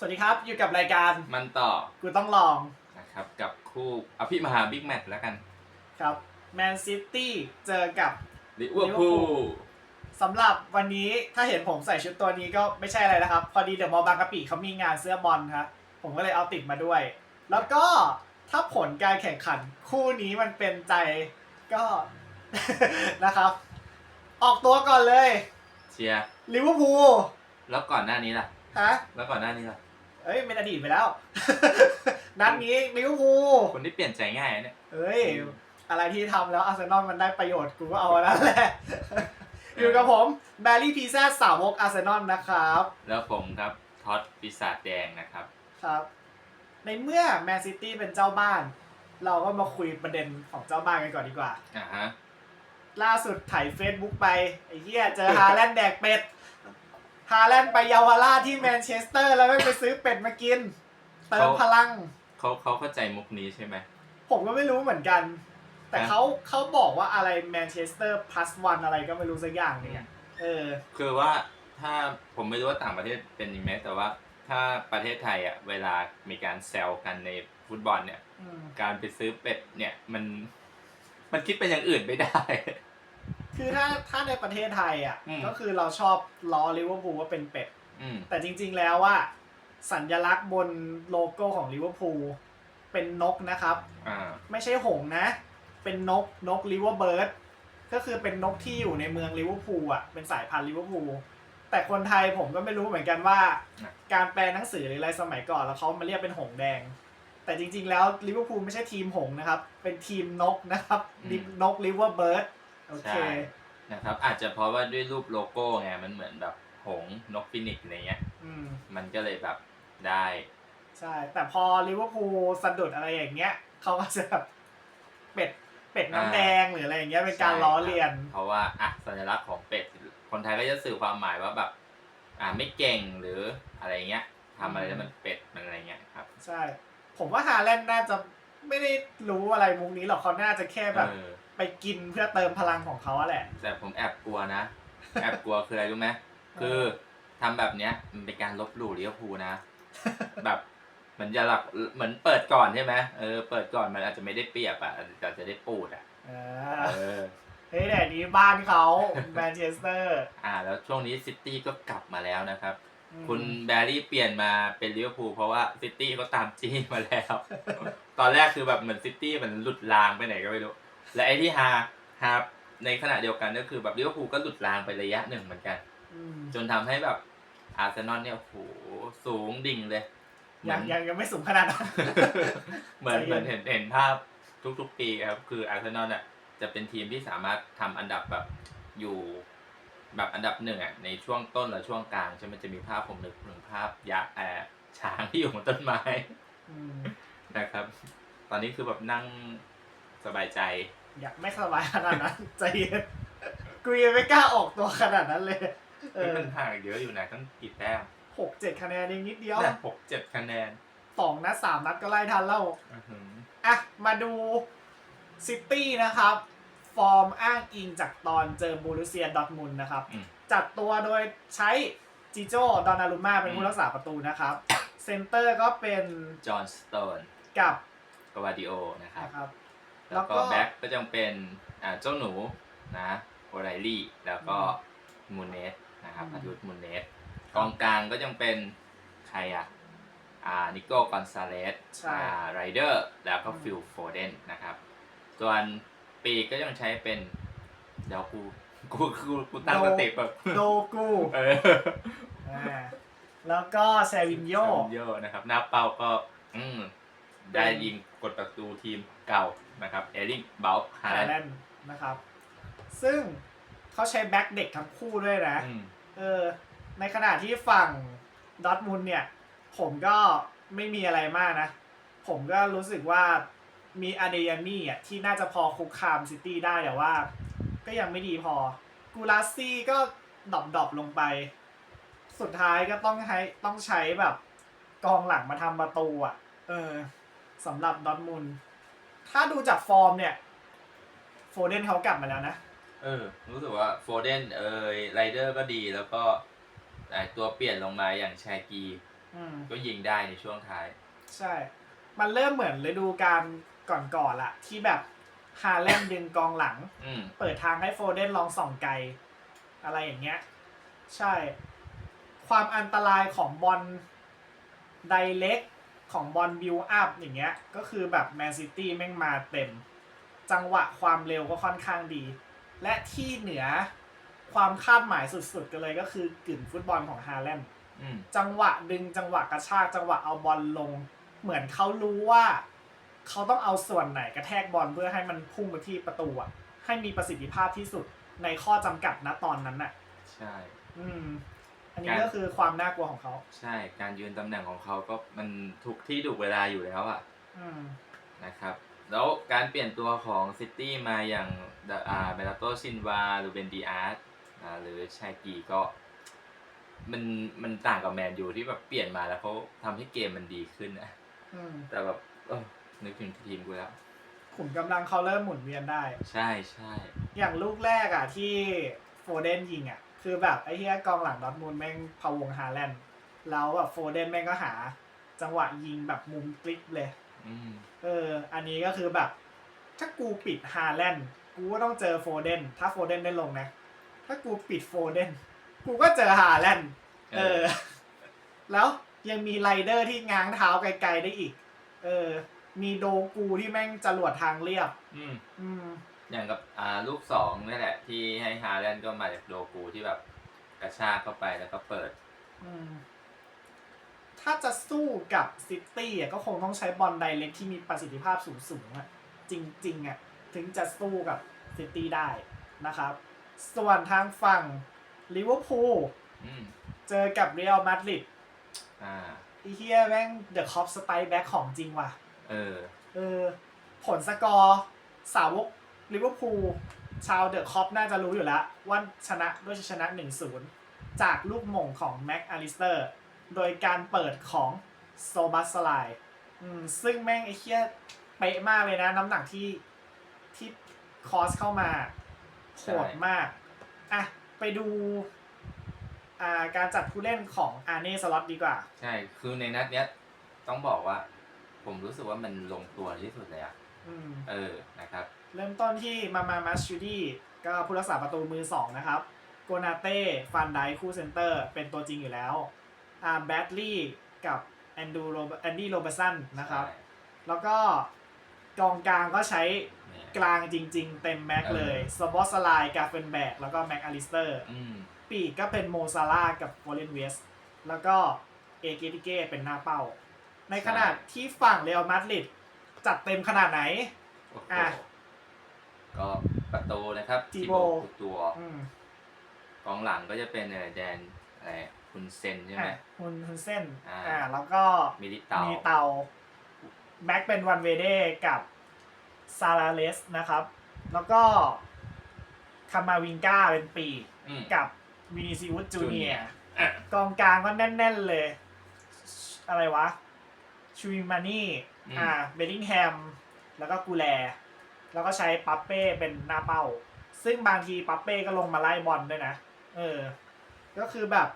สวัสดีครับ อยู่กับรายการมันต่อกูต้องลองนะครับกับคู่อภิมหาบิ๊กแมตช์แล้วกันครับแมนซิตี้เจอกับลิเวอร์พู Liverpool ลสำหรับวันนี้ถ้าเห็นผมใส่ชุดตัวนี้ก็ไม่ใช่อะไรนะครับ พอดีเดอะมอลล์บางกะปิเขามีงานเสื้อบอลครับผมก็เลยเอาติดมาด้วย แล้วก็ถ้าผลการแข่งขันคู่นี้มันเป็นใจก็นะครับ ออกตัวก่อนเลย เชียร์ลิเวอร์พูลแล้วก่อนหน้านี้ล่ะฮะแล้วก่อนหน้านี้ล่ะ เอ้ยเป็นอดีตไปแล้ว นัดนี้ลิเวอร์พูลคนที่เปลี่ยนใจง่ายเนี่ยเฮ้ย อะไรที่ทำแล้วอาร์เซนอลมันได้ประโยชน์กูก็เอาอันนั้นแหละ อยู่กับผมแบร์รี่พีแซสาวกอาร์เซนอลนะครับ แล้วผมครับท็อตปีศาจแดงนะครับ ครับ ในเมื่อแมนซิตี้เป็นเจ้าบ้าน เราก็มาคุยประเด็นของเจ้าบ้านกันก่อนดีกว่า อ่าฮะ ล่าสุดถ่ายเฟซบุ๊กไปไอ้เหี้ยเจอฮาแลนด์แดกเป็ด ฮาแลนด์ไปเยาวราชที่แมนเชสเตอร์ แล้วไม่ไปซื้อเป็ดมากิน เติมพลัง เขาเขาเข้าใจมุกนี้ใช่ไหม ผมก็ไม่รู้เหมือนกัน แต่ฮะเขาเขาบอกว่าอะไรแมนเชสเตอร์ plus one อะไรก็ไม่รู้สักอย่างเนี่ยเออ คือว่าถ้าผมไม่รู้ว่าต่างประเทศเป็นยังไงแต่ว่าถ้าประเทศไทยอะเวลามีการแซวกันในฟุตบอลเนี่ยอืมการไปซื้อเป็ดเนี่ยมัน มันคิดเป็นอย่างอื่นไม่ได้ คือถ้าถ้าในประเทศไทยอะอืม ก็คือเราชอบล้อลิเวอร์พูลว่าเป็นเป็ด อืม แต่จริง ๆ แล้วว่า สัญลักษณ์บนโลโก้ของลิเวอร์พูลเป็นนกนะครับ อ่า ไม่ใช่หงส์นะ เป็นนกนกลิเวอร์เบิร์ดก็คือเป็นนกที่อยู่ในเมืองลิเวอร์พูลอะเป็นสายพันธุ์ลิเวอร์พูลแต่คนไทยผมก็ไม่รู้เหมือนกันว่าการแปลหนังสือหรืออะไรสมัยก่อนแล้วเขามาเรียกเป็นหงส์แดง แต่จริงๆแล้วลิเวอร์พูลไม่ใช่ทีมหงส์นะครับ เป็นทีมนกนะครับนกลิเวอร์เบิร์ด โอเค ใช่นะครับ อาจจะเพราะว่าด้วยรูปโลโก้ไงมันเหมือนแบบหงส์นกฟินิกซ์อะไรเงี้ย อืม มันก็เลยแบบได้ ใช่ แต่พอลิเวอร์พูลสะดุดอะไรอย่างเงี้ยเขาก็จะแบบเป็ดเป็ดน้ำแดงหรืออะไรอย่างเงี้ยเป็นการล้อเลียน เพราะว่าอะสัญลักษณ์ของเป็ด คนไทยก็จะสื่อความหมายว่าแบบ อ่าไม่เก่งหรืออะไรเงี้ยทำอะไรแล้วมันเป็ดมันอะไรเงี้ยครับใช่ ผมว่าฮาแลนด์น่าจะไม่ได้รู้อะไรมุกนี้หรอกเขาน่าจะแค่แบบ เออ ไปกินเพื่อเติมพลังของเขาอะแหละ แต่ผมแอบกลัวนะ แอบกลัวคืออะไรรู้ไหมคือทำแบบเนี้ยมันเป็นการลบหลู่ลิเวอร์พูลนะ แบบเหมือนจะหลักเหมือนเปิดก่อนใช่ไหมเออเปิดก่อนมันอาจจะไม่ได้เปรียบอะแต่จะได้ปูดอะเอเอออ เฮ้ยแต่นี้บ้านเขาแมนเชสเตอร์อ่า แล้วช่วงนี้ซิตี้ก็กลับมาแล้วนะครับอืมคุณแบรี่เปลี่ยนมาเป็นลิเวอร์พูลเพราะว่าซิตี้ก็ตามจี้มาแล้ว ตอนแรกคือแบบเหมือนซิตี้มันหลุดรางไปไหนก็ไม่รู้ และไอ้ที่ฮาฮาในขณะเดียวกันก็คือแบบลิเวอร์พูลก็หลุดรางไประยะหนึ่งเหมือนกันอืมจนทำให้แบบอาร์เซนอลเนี่ยโอ้โหสูงดิ่งเลยเหมืยัองนยังยังไม่สูงขนาดนั้นเหมือนใจเย็นเหมือนเห็นเห็นภาพทุกๆปีครับ คืออาร์เซนอลอะจะเป็นทีมที่สามารถทำอันดับแบบอยู่แบบอันดับหนึ่งอะในช่วงต้นและช่วงกลางใช่ไหมจะมีภาพผมนึกถึงภาพยักษ์แอร์ช้างที่อยู่บนต้นไม้อืมนะครับ ตอนนี้คือแบบนั่งสบายใจ อยากไม่สบายขนาดนั้น ใจเย็นกูยังไม่กล้าออกตัวขนาดนั้นเลยเออมันห่างเยอะอยู่นะตั้งกี่แต้มหกเจ็ดคะแนนเองนิดเดียวเนี่ยหกเจ็ดคะแนนสองนัดสามนัดก็ไล่ทันแล้วอื้อหืออะมาดูซิตี้นะครับ ฟอร์มอ้างอิงจากตอนเจอบูรุเซียดอร์ทมุนด์นะครับอืมจัดตัวโดยใช้จิโจ้ดอนารุม่าเป็นผู้รักษาประตูนะครับ เซนเตอร์ก็เป็นจอห์นสโตนกับกวาดิโอนะครับนะครับ แล้แล้ววก็ก็แบ็คก็จะเป็นอ่าเจ้าหนูนะโอไรลี่แล้วก็มูเนสนะครับอืมอายุทมูเนสกองกลางก็ยังเป็นใครอะอ่านิโก้กอนซาเลสใช่อ่าไรเดอร์แล้วก็อืมฟิลโฟเดนนะครับ ส่วนปีกก็ยังใช้เป็นเดี๋ยวกูกูกูกูตั้งสติแบบโดกูเอออ่าแล้วก็เซวินโยซาวินโยนะครับหน้าเป้าก็อืมได้ยิงกดประตูทีมเก่า นะครับเอริงเบลฮาไทยแลแลนด์นด์นะครับ ซึ่งเขาใช้แบ็คเด็กทั้งคู่ด้วยนะอืมเออ ในขณะที่ฝั่งดอร์ทมุนด์เนี่ย ผมก็ไม่มีอะไรมากนะ ผมก็รู้สึกว่ามีอาเดยามี่อะที่น่าจะพอคุกคามซิตี้ได้แต่ว่า ก็ยังไม่ดีพอ กูลาซี่ก็ดรอปดรอปลงไป สุดท้ายก็ต้องใช้ต้องใช้แบบกองหลังมาทำประตูอะ เออสำหรับดอร์ทมุนด์ ถ้าดูจากฟอร์มเนี่ย โฟเดนเขากลับมาแล้วนะ เออ รู้สึกว่าโฟเดนเอยไรเดอร์ก็ดีแล้วก็ไอตัวเปลี่ยนลงมาอย่างชากีออืม ก็ยิงได้ในช่วงท้าย ใช่ มันเริ่มเหมือนฤดูกาลก่อนๆละที่แบบฮาแลนด์ดึงกองหลัง อืม เปิดทางให้โฟเดนลองส่องไกล อะไรอย่างเงี้ย ใช่ ความอันตรายของบอลไดเล็ก ของบอลบิวอัพอย่างเงี้ย ก็คือแบบแมนซิตี้แม่งมาเต็ม จังหวะความเร็วก็ค่อนข้างดี และที่เหนือความคาดหมายสุดๆ กันเลยก็คือกึ่นฟุตบอลของฮาแลนด์อืมจังหวะดึงจังหวะกระชากจังหวะเอาบอลลง เหมือนเขารู้ว่า เขาต้องเอาส่วนไหนกระแทกบอลเพื่อให้มันพุ่งไปที่ประตูอะให้มีประสิทธิภาพที่สุดในข้อจำกัดณตอนนั้นน่ะ ใช่ อืม อันนี้การก็คือความน่ากลัวของเขาใช่การยืนตำแหน่งของเขาก็มันถูกที่ถูกเวลาอยู่แล้วอะอืมนะครับ แล้วการเปลี่ยนตัวของซิตี้มาอย่างเดอ่าเบลาโตซินวาหรือเบนดีอาร์ตอ่าหรือชายกีก็ มันมันต่างกับแมนยูที่แบบเปลี่ยนมาแล้วเขาทำให้เกมมันดีขึ้นนะอืมแต่แบบเออนึกถึงทีมกูแล้วขุมกำลังเขาเริ่มหมุนเวียนได้ ใช่ใช่อย่างลูกแรกอะที่โฟเดนยิงอะ คือแบบไอ้เหี้ยกองหลังดอร์ทมูลแม่งพะวงฮาแลนด์แล้วแบบโฟเดนแม่งก็หา จังหวะยิงแบบมุมกลิปเลย อืมเออ อันนี้ก็คือแบบ ถ้ากูปิดฮาแลนด์กูก็ต้องเจอโฟเดน ถ้าโฟเดนได้ลงนะ ถ้ากูปิดโฟเดน กูก็เจอฮาแลนด์เออ แล้วยังมีไรเดอร์ที่ง้างเท้าไกลๆได้อีก เออ มีโดกูที่แม่งจรวดทางเรียบ อืม อืม อย่างกับอ่าลูกสองนี่แหละ ที่ให้ฮาแลนด์ก็มาจากโดกูที่แบบกระชากเข้าไปแล้วก็เปิด อืมถ้าจะสู้กับซิตี้อะก็คงต้องใช้บอลไดเล็กที่มีประสิทธิภาพสูงๆอะจริงๆอะถึงจะสู้กับซิตี้ได้นะครับ ส่วนทางฝั่งลิเวอร์พูลอืมเจอกับเรอัลมาดริดอ่า ไอีเฮียแม่งเดอะคอปสไปแบ็คของจริงว่ะ เออ เออ ผลสกอร์สาวก ลิเวอร์พูลชาวเดอะคอปน่าจะรู้อยู่แล้วว่าชนะด้วยชัยชนะ 1-0 จากลูกหม่งของแม็กอลิสเตอร์ โดยการเปิดของโซบัสสไลอืมซึ่งแม่งไอ้เคียเป๊ะมากเลยนะ น้ำหนักที่ที่คอสเข้ามาโหดมาก อะ ไปดูอ่าการจัดผู้เล่นของอาร์เน่สล็อตดีกว่า ใช่ คือในนัดเนี้ยต้องบอกว่า ผมรู้สึกว่ามันลงตัวที่สุดเลยอะอืมเออนะครับ เริ่มต้นที่มามามาชูดี้ก็ผู้รักษาประตูมือ 2 นะครับโกนาเต้ฟันไดคู่เซนเตอร์เป็นตัวจริงอยู่แล้วอ่าแบดลี่กับแอนดูโรแอนดี้โรเบสันนะครับ แล้วก็กองกลางก็ใช้ใช่กลางจริง ๆ เต็มแม็กเลยสบอสไลกาเฟนแบกแล้วก็แม็กอลิสเตอร์อืมปีกก็เป็นโมซาร่าห์กับโฟเลนเวสแล้วก็เอเกติเก้เป็นหน้าเป้า ในขณะที่ฝั่งเรอัลมาดริดจัดเต็มขนาดไหนโอ้โหอะ ก็ประตูนะครับจีจีโบโบคือตัว อืมกองหลังก็จะเป็นเอ่อแดนอะไรคุณเซนใช่ไหม อะฮุนฮุนเส้นอ่า อ่าแล้วก็มิลิเตามีเตาแม็กเป็นวันเวเดกับซาลาเลสนะครับ แล้วก็คามาวิงกาเป็นปีกอืม กับวินิซิอุสจูเนีย Junior อะ กองกลางก็แน่น ๆ เลย อะไรวะ ชูวิมานี่ อืม อ่า เบลลิงแฮม แล้วก็กูแล แล้วก็ใช้ปัปเป้เป็นหน้าเป้า ซึ่งบางทีปัปเป้ก็ลงมาไล่บอลด้วยนะ เออ ก็คือแบบ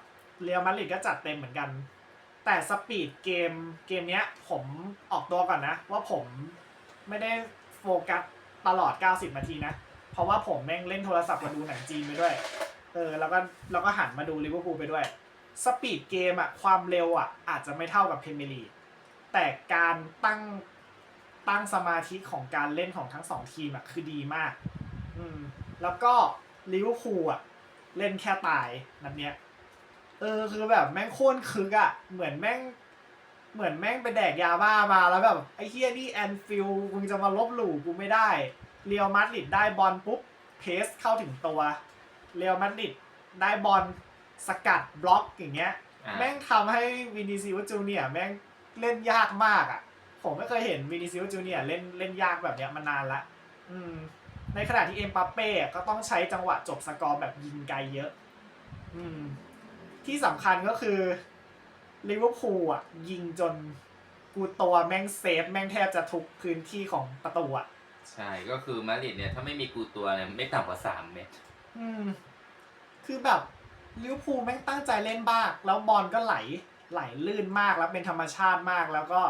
เรียลมาดริดก็จัดเต็มเหมือนกัน แต่สปีดเกมเกมเนี้ยผมออกตัวก่อนนะ ว่าผมไม่ได้โฟกัสตลอด 90 นาทีนะ เพราะว่าผมแม่งเล่นโทรศัพท์มาดูหนังจีนไปด้วย เออ แล้วก็แล้วก็หันมาดูลิเวอร์พูลไปด้วย สปีดเกมอะความเร็วอะอาจจะไม่เท่ากับเพรเมียร์ลีกแต่การตั้ง ตั้งสมาธิของการเล่นของทั้งสองทีมอะคือดีมาก อืม แล้วก็ลิเวอร์พูลอะเล่นแค่ตายนัดเนี้ย เออคือแบบแม่งโค่นคึกอะเหมือนแม่ง เหมือนแม่งไปแดกยาบ้ามาแล้วแบบไอ้เฮียนี่แอนฟิลมึงจะมาลบหลู่กูไม่ได้เรียวมาดริดได้บอลปุ๊บเพสเข้าถึงตัวเรียวมาดริดได้บอลสกัดบล็อกอย่างเงี้ยอะแม่งทำให้วินิซิอุสจูเนียร์แม่งเล่นยากมากอะ่ะ ผมไม่เคยเห็นวินิซิอุสจูเนียร์เล่นเล่นยากแบบเนี้ยมานานละอืม ในขณะที่เอ็มปัปเป้ก็ต้องใช้จังหวะจบสกอร์แบบยิงไกลเยอะ อืม ที่สำคัญก็คือลิเวอร์พูลอะ ยิงจนกูตัวแม่งเซฟ แม่งแทบจะทุกพื้นที่ของประตูอะ ใช่ก็คือมาดริดเนี่ย ถ้าไม่มีกูตัวเนี่ยไม่ต่ำกว่าสามเมตร อืม คือแบบลิเวอร์พูลแม่งตั้งใจเล่นบ้าก แล้วบอลก็ไหลไหลลื่นมากแล้วเป็นธรรมชาติมากแล้วก็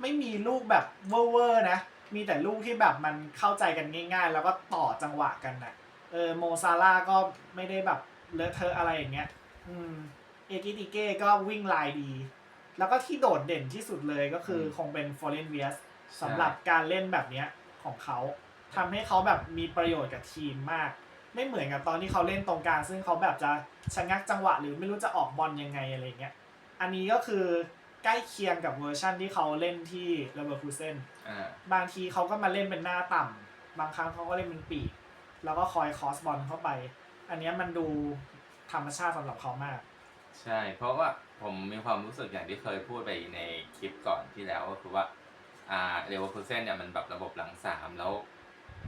ไม่มีลูกแบบเวอร์ๆนะ มีแต่ลูกที่แบบมันเข้าใจกันง่าย ๆ แล้วก็ต่อจังหวะกันนะเออโมซาร่าก็ไม่ได้แบบเลอะเทอะอะไรอย่างเงี้ย อืม เอกิติเก้ก็วิ่งลายดี แล้วก็ที่โดดเด่นที่สุดเลยก็คือคงเป็นฟอร์เรนเวียสสำหรับการเล่นแบบเนี้ยของเขาทำให้เขาแบบมีประโยชน์กับทีมมาก ไม่เหมือนกับตอนที่เขาเล่นตรงกลางซึ่งเขาแบบจะชะงักจังหวะหรือไม่รู้จะออกบอลยังไงอะไรเงี้ย อันนี้ก็คือ ใกล้เคียงกับเวอร์ชั่นที่เขาเล่นที่เลเวอร์คูเซนอ่าบางทีเขาก็มาเล่นเป็นหน้าต่ำบางครั้งเขาก็เล่นเป็นปีกแล้วก็คอยคอสบอลเข้าไป อันเนี้ยมันดูธรรมชาติสำหรับเขามาก ใช่ เพราะว่าผมมีความรู้สึกอย่างที่เคยพูดไปในคลิปก่อนที่แล้วก็คือว่าอ่าเรเวอร์คูเซนเนี่ยมันแบบระบบหลังสามแล้ว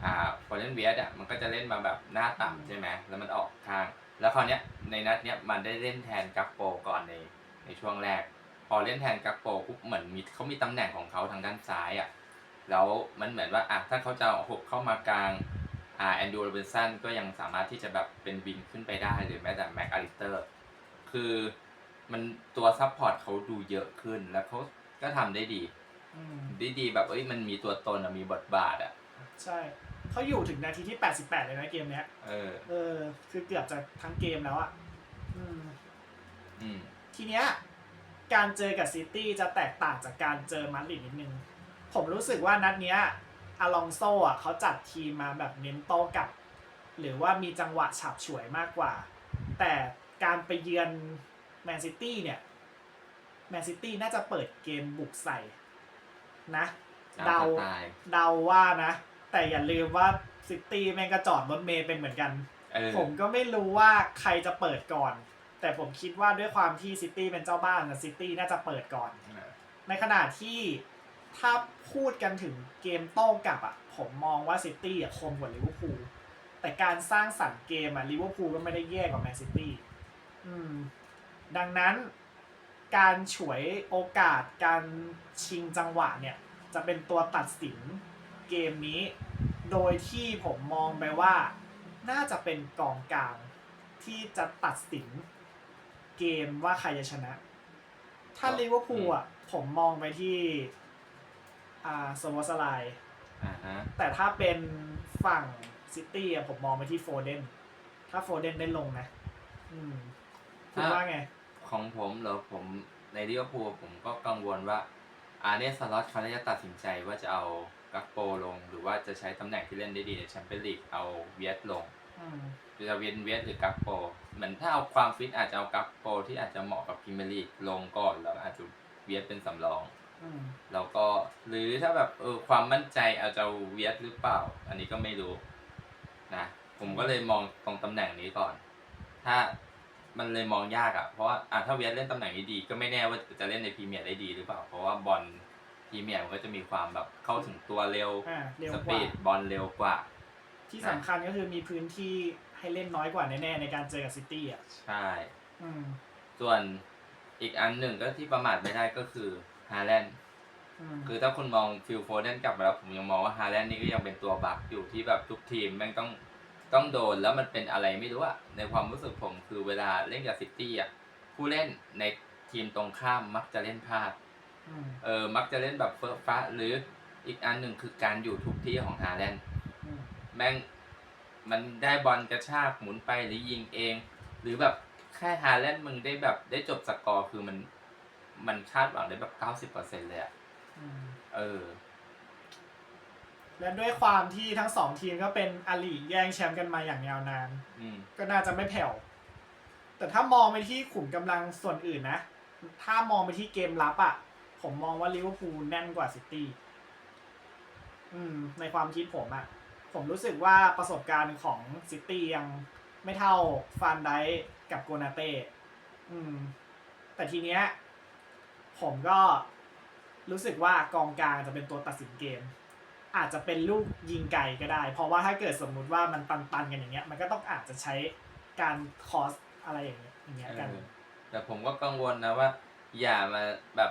อ่าฟอร์เรนเวียสอะมันก็จะเล่นมาแบบหน้าต่ำใช่ไหมแล้วมันออกข้าง แล้วคราวเนี้ยในนัดเนี้ยมันได้เล่นแทนกัปโปก่อนในในช่วงแรก พอเล่นแทนกัปโปปุ๊บเหมือนมีเขามีตำแหน่งของเขาทางด้านซ้ายอะแล้วมันเหมือนว่าอะถ้าเขาจะหกเข้ามากลางอ่าแอนดูโรเบนสันก็ยังสามารถที่จะแบบเป็นวินขึ้นไปได้หรือแม้แต่แม็กอาริสเตอร์คือมันตัวซัพพอร์ตเขาดูเยอะขึ้นแล้วเขาก็ทำได้ดีอืมได้ดีแบบเอ้ยมันมีตัวตนอะมีบทบาทอะใช่เขาอยู่ถึงนาทีที่ 88 เลยนะเกมเนี้ย เออ เออ คือเกือบจะทั้งเกมแล้วอะอืม อืม ทีเนี้ย การเจอกับซิตี้จะแตกต่างจากการเจอมาดริดนิดนึง ผมรู้สึกว่านัดเนี้ยอลองโซอะเขาจัดทีมมาแบบเน้นโต้กลับ หรือว่ามีจังหวะฉับฉวยมากกว่า แต่การไปเยือนแมนซิตี้เนี่ยแมนซิตี้น่าจะเปิดเกมบุกใส่ นะตามเดาสไตล์เดาว่านะ แต่อย่าลืมว่าซิตี้แม่งก็จอดรถเมย์เป็นเหมือนกันเออผมก็ไม่รู้ว่าใครจะเปิดก่อน แต่ผมคิดว่าด้วยความที่ซิตี้เป็นเจ้าบ้านนะซิตี้น่าจะเปิดก่อน ในขณะที่ถ้าพูดกันถึงเกมโต้กลับอะผมมองว่าซิตี้อะคมกว่าลิเวอร์พูลแต่การสร้างสรรค์เกมอะลิเวอร์พูลก็ไม่ได้แย่กว่าแมนซิตี้อืมดังนั้น การฉวยโอกาสการชิงจังหวะเนี่ย จะเป็นตัวตัดสินเกมนี้ โดยที่ผมมองไปว่า น่าจะเป็นกองกลางที่จะตัดสิน เกมว่าใครจะชนะ ถ้าลิเวอร์พูลอะ ผมมองไปที่ อ่าสโมสไลน์อ่าฮะแต่ถ้าเป็นฝั่งซิตี้อะผมมองไปที่โฟเดนถ้าโฟเดนได้ลงนะ อืมคุณว่าไง ของผมเหรอผมในลิเวอร์พูลผมก็กังวลว่า อาร์เนสล็อตเขาจะตัดสินใจว่าจะเอากักโปลง หรือว่าจะใช้ตำแหน่งที่เล่นได้ดีในแชมเปี้ยนลีกเอาเวียดลงอืมจะเวียนเวียดหรือกักโป เหมือนถ้าเอาความฟิตอาจจะเอากักโปที่อาจจะเหมาะกับพรีเมียร์ลีกลงก่อนแล้วอาจจะเวียดเป็นสำรองอืมแล้วก็หรือถ้าแบบเออความมั่นใจอาจจะเอาเวียดหรือเปล่า อันนี้ก็ไม่รู้นะผมก็เลยมองตรงตำแหน่งนี้ก่อน ถ้ามันเลยมองยากอะ่ะเพราะว่าอะถ้าเวียดเล่นตำแหน่งนี้ดีก็ไม่แน่ว่าจะเล่นในพรีเมียร์ได้ดีหรือเปล่า เพราะว่าบอลพรีเมียร์มันก็จะมีความแบบเข้าถึงตัวเร็วอ่าเร็วสกปีว่าดบอลเร็วกว่า ที่สำคัญก็คือมีพื้นที่ ให้เล่นน้อยกว่าแน่ๆในการเจอกับซิตี้อะใช่ อืมส่วนอีกอันหนึ่งก็ที่ประมาทไม่ได้ก็คือฮาแลนด์อืมคือถ้าคุณมองฟิลโฟเดนกลับมาแล้วผมยังมองว่าฮาแลนด์นี่ก็ยังเป็นตัวบักอยู่ที่แบบทุกทีมแม่งต้องต้องโดนแล้วมันเป็นอะไรไม่รู้อะในความรู้สึกผมคือเวลาเล่นกับซิตี้อะผู้เล่นในทีมตรงข้ามมักจะเล่นพลาด อืมเออ มักจะเล่นแบบเฟ้อฟ้าหรืออีกอันหนึ่งคือการอยู่ทุกที่ของฮาแลนด์ อืมแม่ง มันได้บอลกระชากหมุนไปหรือยิงเอง หรือแบบแค่ฮาแลนด์มึงได้แบบได้จบสกอร์คือมัน มันคาดหวังได้แบบเก้าสิบเปอร์เซ็นเลยอะอืมเออ และด้วยความที่ทั้งสองทีมก็เป็นอลีแย่งแชมป์กันมาอย่างยาวนานอืมก็น่าจะไม่แผ่ว แต่ถ้ามองไปที่ขุมกำลังส่วนอื่นนะ ถ้ามองไปที่เกมรับอะ่ะ ผมมองว่าลิเวอร์พูลแน่นกว่าซิตี้อืมในความคิดผมอะ่ะ ผมรู้สึกว่าประสบการณ์ของซิตี้ยังไม่เท่าฟานไดกับโกนาเต้อืม แต่ทีเนี้ย ผมก็รู้สึกว่ากองกลางจะเป็นตัวตัดสินเกม อาจจะเป็นลูกยิงไกลก็ได้ เพราะว่าถ้าเกิดสมมุติว่ามันตันๆกันอย่างเงี้ย มันก็ต้องอาจจะใช้การคอสอะไรอย่างเงี้ยอย่างเงี้ยกันแต่ผมก็กังวลนะว่า อย่ามาแบบ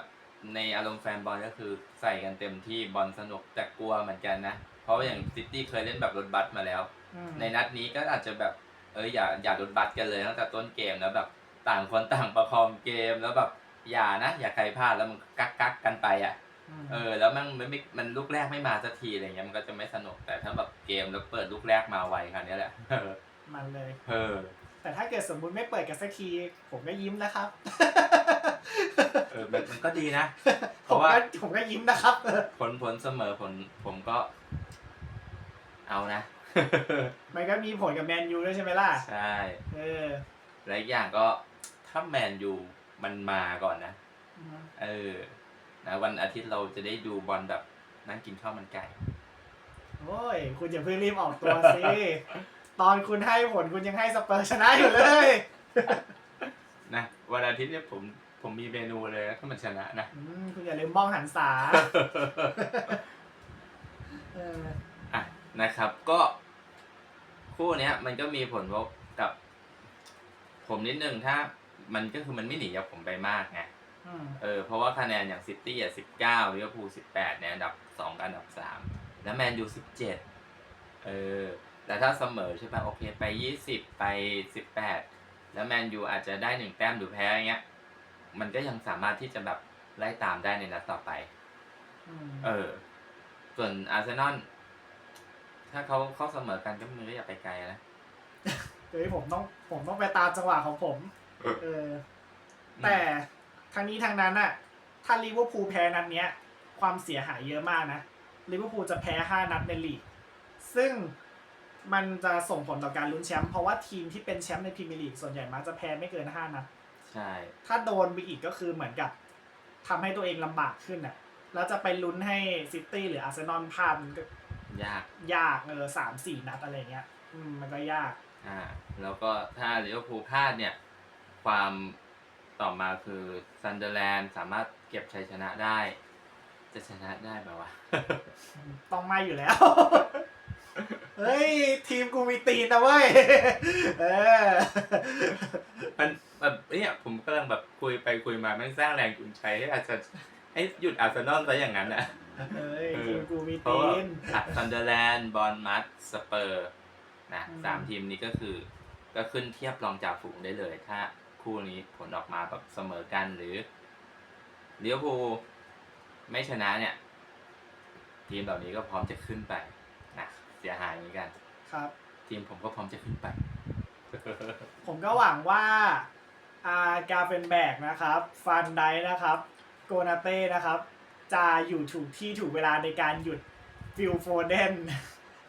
ในอารมณ์แฟนบอลก็คือใส่กันเต็มที่บอลสนุกแต่กลัวเหมือนกันนะ เพราะว่าอย่างซิตี้เคยเล่นแบบรถบัสมาแล้ว อืมในนัดนี้ก็อาจจะแบบเอออย่าอย่ารถบัสกันเลยตั้งแต่ต้นเกมแล้วแบบต่างคนต่างประคองเกมแล้วแบบอย่านะ อย่าใครพลาดแล้วมันกักกักๆกันไปอะ มเออแล้วมันไม่ไม่มันลูกแรกไม่มาสักทีอะไรเงี้ยมันก็จะไม่สนุกแต่ถ้าแบบเกมแล้วเปิดลูกแรกมาไวคราวนี้แหละเออมันเลย เออแต่ถ้าเกิดสมมุติไม่เปิดกันสักที ผมก็ยิ้มนะครับ เออมันมันก็ดีนะ เพผมราะว่า ก็ผมก็ยิ้มนะครับ ผลผลเสมอผลผมก็ เอานะ มันก็มีผลกับแมนยูด้วยใช่ไหมล่ะ ใช่ เออ และอีกอย่างก็ถ้าแมนยูมันมาก่อนนะ เออ นะวันอาทิตย์เราจะได้ดูบอลแบบนั่งกินข้าวมันไก่ โอ้ย คุณอย่าเพิ่งรีบออกตัวสิ ตอนคุณให้ผลคุณยังให้สเปอร์ชนะอยู่เลย นะวันอาทิตย์เนี่ยผมผมมีเมนูเลยนะถ้ามันชนะนะ อืมคุณอย่าลืมมองหันษาเอออะ นะครับ ก็คู่เนี้ย มันก็มีผลว่ากับ ผมนิดนึงถ้า มันก็คือมันไม่หนีจากผมไปมากไงอืมเออเพราะว่าคะแนนอย่างซิตี้อะสิบเก้าลิเวอร์พูลสิบแปดเนี่ยอันดับสองกับอันดับสามแล้วแมนยูสิบเจ็ดเออแต่ถ้าเสมอใช่ปะโอเคไปยี่สิบไปสิบแปดแล้วแมนยูอาจจะได้หนึ่งแต้มหรือแพ้อย่างเงี้ย มันก็ยังสามารถที่จะแบบไล่ตามได้ในนัดต่อไปอืมเออ ส่วนอาร์เซนอล ถ้าเขาเข้าเสมอกันก็มันก็อย่าไปไกลนะเฮ้ยผมต้องผมต้องไปตามจังหวะของผม เออ แต่ทางนี้ทางนั้นน่ะถ้าลิเวอร์พูลแพ้นัดเนี้ย ความเสียหายเยอะมากนะลิเวอร์พูลจะแพ้ห้านัดในลีก ซึ่งมันจะส่งผลต่อการลุ้นแชมป์เพราะว่าทีมที่เป็นแชมป์ในพรีเมียร์ลีกส่วนใหญ่มักจะแพ้ไม่เกินห้านัดใช่ ถ้าโดนไปอีกก็คือเหมือนกับทำให้ตัวเองลำบากขึ้นน่ะ แล้วจะไปลุ้นให้ซิตี้หรืออาร์เซนอลพลาดมันก็ ยาก ยากเออสามสี่นัดอะไรเงี้ย อืมมันก็ยาก อ่า แล้วก็ถ้าลิเวอร์พูลพลาดเนี่ย ความต่อมาคือซันเดอร์แลนด์สามารถเก็บชัยชนะได้ จะชนะได้ไหมวะต้องไม่อยู่แล้ว เฮ้ย ทีมกูมีตีนนะเว้ย เออ มันแบบเนี่ยผมกำลังแบบคุยไปคุยมาแม่งสร้างแรงจูงใจให้อาจจะให้หยุดอาร์เซนอลซะอย่างนั้นอะ เฮ้ยเออทีมกูมีเพราะตีว่านซันเดอร์แลนด์บอลมัสสเปอร์นะอืม สามทีมนี้ก็คือ ก็ขึ้นเทียบรองจ่าฝูงได้เลย ถ้าคู่นี้ผลออกมาแบบเสมอกันหรือลิเวอร์พูลไม่ชนะเนี่ย ทีมเหล่านี้ก็พร้อมจะขึ้นไปนะเสียหายเหมือนกัน ครับ ทีมผมก็พร้อมจะขึ้นไป ผมก็หวังว่าอากาเฟนแบกนะครับ ฟันไดนะครับ โกนาเต้นะครับ จะอยู่ถูกที่ถูกเวลาในการหยุดฟิลโฟเดน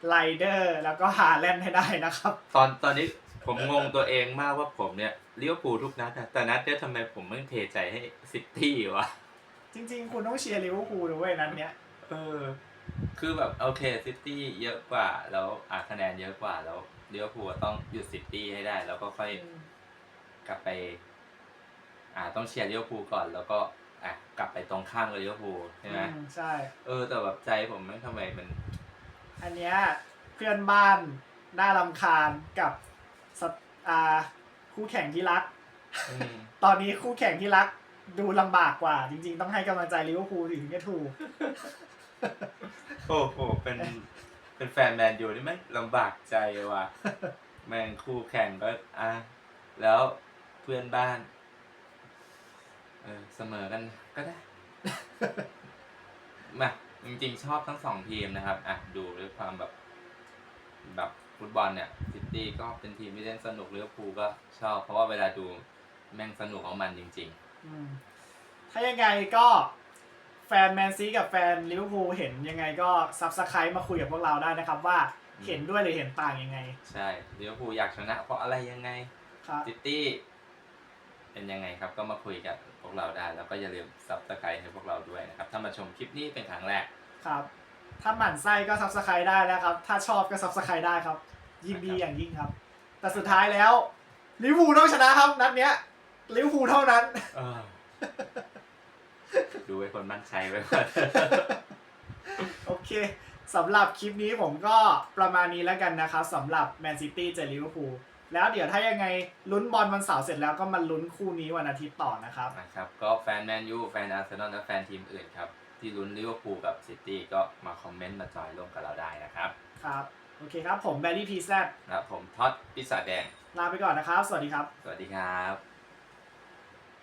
ไลเดอร์แล้วก็ฮาแลนด์ให้ได้นะครับ ตอนตอนนี้ผมงงตัวเองมากว่าผมเนี่ยเลี้ยวปูลทุกนัดอะแต่นัดเนี้ยทำไมผมไม่เทใจให้ซิตี้วะ จริง ๆ คุณต้องเชียร์ลิเวอร์พูลด้วยนั้นเนี้ย เออ คือแบบโอเคซิตี้เยอะกว่าแล้วอะคะแนนเยอะกว่าแล้วเลี้ยวปูลต้องหยุดซิตี้ให้ได้ แล้วก็ค่อยกลับไป อ่าต้องเชียร์เลี้ยวปูลก่อนแล้วก็ อะกลับไปตรงข้ามกับเลี้ยวปูลใช่ไหมอืมใช่ เออแต่แบบใจผมไม่ทำไมมันอันเนี้ยเพื่อนบ้านน่ารำคาญกับสตอ่าคู่แข่งที่รัก อืมตอนนี้คู่แข่งที่รักดูลำบากกว่า จริงๆ ต้องให้กำลังใจลิเวอร์พูลถึงจะถูก โอ้โหเป็นเป็นแฟนแมนยูนี่ไม่งลำบากใจว่ะแม่งคู่แข่งก็อะแล้วเพื่อนบ้าน เออเสมอกันก็ได้ มาจริงๆชอบทั้งสองทีมนะครับอะดูด้วยความแบบ แบบฟุตบอลเนี่ยซิตี้ก็เป็นทีมที่เล่นสนุกลิเวอร์พูลก็ชอบ เพราะว่าเวลาดูแม่งสนุกของมันจริง อืมถ้ายังไงก็แฟนแมนซีกับแฟนลิเวอร์พูลเห็นยังไงก็ซับสไครต์มาคุยกับพวกเราได้นะครับ ว่าเห็นด้วยหรือเห็นต่างยังไงๆ ใช่ลิเวอร์พูลอยากชนะ เพราะอะไรยังไงครับ ซิตี้เป็นยังไงครับก็มาคุยกับพ วกเราได้ แล้วก็อย่าลืมซับสไครต์ให้พวกเราด้วยนะครับ ถ้ามาชมคลิปนี้เป็นครั้งแรก ครับ ถ้าหมั่นไส้ก็ซับสไครต์ได้นะครับ ถ้าชอบก็ซับสไครต์ได้ครับ ยินดีครับอย่างยิ่งครับ แต่สุดท้ายแล้วลิเวอร์พูลต้องชนะครับนัดเนี้ยลิเวอร์พูลเท่านั้น เออดูไว้คนมั่นใจไว้ก่อน โอเคสำหรับคลิปนี้ผมก็ประมาณนี้แล้วกันนะครับสำหรับแมนซิตี้เจอลิเวอร์พูล แล้วเดี๋ยวถ้ายังไงลุ้นบอลวันเสาร์เสร็จแล้วก็มาลุ้นคู่นี้วันอาทิตย์ต่อนะครับ นะครับก็แฟนแมนยูแฟนอาร์เซนอลและแฟนทีมอื่นครับ ที่ลุ้นลิเวอร์พูลกับซิตี้ก็มาคอมเมนต์มาจอยร่วมกับเราได้นะครับ ครับ โอเคครับผมแบรี่พีแซแล้วผมท็อดพิศาจแดง ลาไปก่อนนะครับ สวัสดีครับ สวัสดีครับ